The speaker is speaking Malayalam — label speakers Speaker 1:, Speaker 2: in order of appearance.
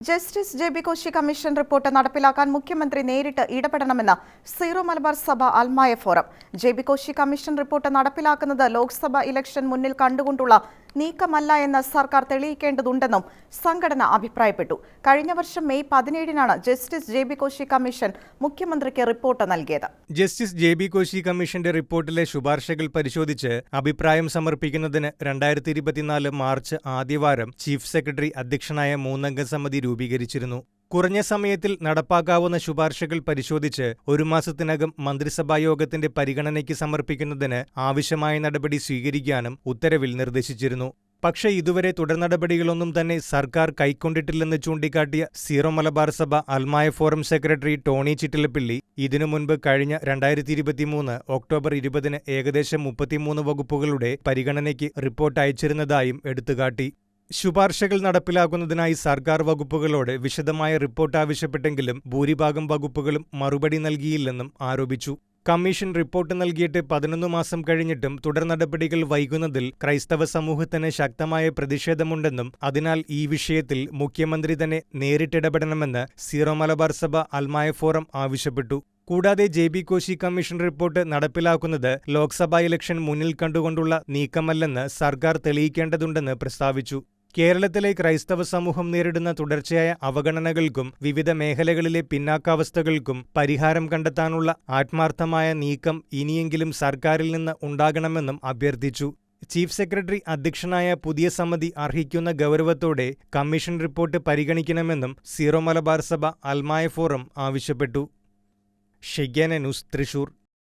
Speaker 1: Justice J B Koshy commission report നടപ്പിലാക്കാൻ മുഖ്യമന്ത്രി നേരിട്ട് ഇടപെടണമെന്ന് Syro Malabar Sabha Almaya forum. J B Koshy commission report നടപ്പിലാക്കുന്നത് ലോക്സഭ ഇലക്ഷൻ മുന്നിൽ കണ്ടുകൊണ്ടുള്ള നീക്കമല്ല എന്ന് സർക്കാർ തെളിയിക്കേണ്ടതുണ്ടെന്നും സംഘടന അഭിപ്രായപ്പെട്ടു. കഴിഞ്ഞ വർഷം May പതിനേഴിനാണ് justice J B Koshy commission മുഖ്യമന്ത്രിക്ക് റിപ്പോർട്ട് നൽകിയത്.
Speaker 2: ജസ്റ്റിസ് ജെ ബി കോശി കമ്മീഷന്റെ റിപ്പോർട്ടിലെ ശുപാർശകൾ പരിശോധിച്ച് അഭിപ്രായം സമർപ്പിക്കുന്നതിന് രണ്ടായിരത്തി ഇരുപത്തിനാല് മാർച്ച് ആദ്യവാരം ചീഫ് സെക്രട്ടറി അധ്യക്ഷനായ മൂന്നംഗ സമിതി രൂപീകരിച്ചിരുന്നു. കുറഞ്ഞ സമയത്തിൽ നടപ്പാക്കാവുന്ന ശുപാർശകൾ പരിശോധിച്ച് ഒരു മാസത്തിനകം മന്ത്രിസഭാ യോഗത്തിന്റെ പരിഗണനയ്ക്ക് സമർപ്പിക്കുന്നതിന് ആവശ്യമായ നടപടി സ്വീകരിക്കാനും ഉത്തരവിൽ നിർദ്ദേശിച്ചിരുന്നു. പക്ഷേ ഇതുവരെ തുടർനടപടികളൊന്നും തന്നെ സർക്കാർ കൈക്കൊണ്ടിട്ടില്ലെന്ന് ചൂണ്ടിക്കാട്ടിയ സീറോ മലബാർ സഭ അൽമായ ഫോറം സെക്രട്ടറി ടോണി ചിറ്റിലപ്പിള്ളി ഇതിനു മുൻപ് കഴിഞ്ഞ രണ്ടായിരത്തി ഇരുപത്തിമൂന്ന് ഒക്ടോബർ ഇരുപതിന് ഏകദേശം മുപ്പത്തിമൂന്ന് വകുപ്പുകളുടെ പരിഗണനയ്ക്ക് റിപ്പോർട്ട് അയച്ചിരുന്നതായും എടുത്തുകാട്ടി. ശുപാർശകൾ നടപ്പിലാക്കുന്നതിനായി സർക്കാർ വകുപ്പുകളോട് വിശദമായ റിപ്പോർട്ട് ആവശ്യപ്പെട്ടെങ്കിലും ഭൂരിഭാഗം വകുപ്പുകളും മറുപടി നൽകിയില്ലെന്നും ആരോപിച്ചു. കമ്മീഷൻ റിപ്പോർട്ട് നൽകിയിട്ട് പതിനൊന്ന് മാസം കഴിഞ്ഞിട്ടും തുടർ നടപടികൾ വൈകുന്നതിൽ ക്രൈസ്തവ സമൂഹത്തിന് ശക്തമായ പ്രതിഷേധമുണ്ടെന്നും അതിനാൽ ഈ വിഷയത്തിൽ മുഖ്യമന്ത്രി തന്നെ നേരിട്ടിടപെടണമെന്ന് സീറോ മലബാർ സഭ അൽമായ ഫോറം ആവശ്യപ്പെട്ടു. കൂടാതെ J B Koshy commission report നടപ്പിലാക്കുന്നത് ലോക്സഭാ ഇലക്ഷൻ മുന്നിൽ കണ്ടുകൊണ്ടുള്ള നീക്കമല്ലെന്ന് സർക്കാർ തെളിയിക്കേണ്ടതുണ്ടെന്ന് പ്രസ്താവിച്ചു. കേരളത്തിലെ ക്രൈസ്തവ സമൂഹം നേരിടുന്ന തുടർച്ചയായ അവഗണനകൾക്കും വിവിധ മേഖലകളിലെ പിന്നാക്കാവസ്ഥകൾക്കും പരിഹാരം കണ്ടെത്താനുള്ള ആത്മാർത്ഥമായ നീക്കം ഇനിയെങ്കിലും സർക്കാരിൽ നിന്ന് ഉണ്ടാകണമെന്നും അഭ്യർത്ഥിച്ചു. ചീഫ് സെക്രട്ടറി അധ്യക്ഷനായ പുതിയ സമിതി അർഹിക്കുന്ന ഗൗരവത്തോടെ കമ്മീഷൻ റിപ്പോർട്ട് പരിഗണിക്കണമെന്നും സീറോ മലബാർ സഭ അൽമായ ഫോറം ആവശ്യപ്പെട്ടു. Shekinah news Thrissur.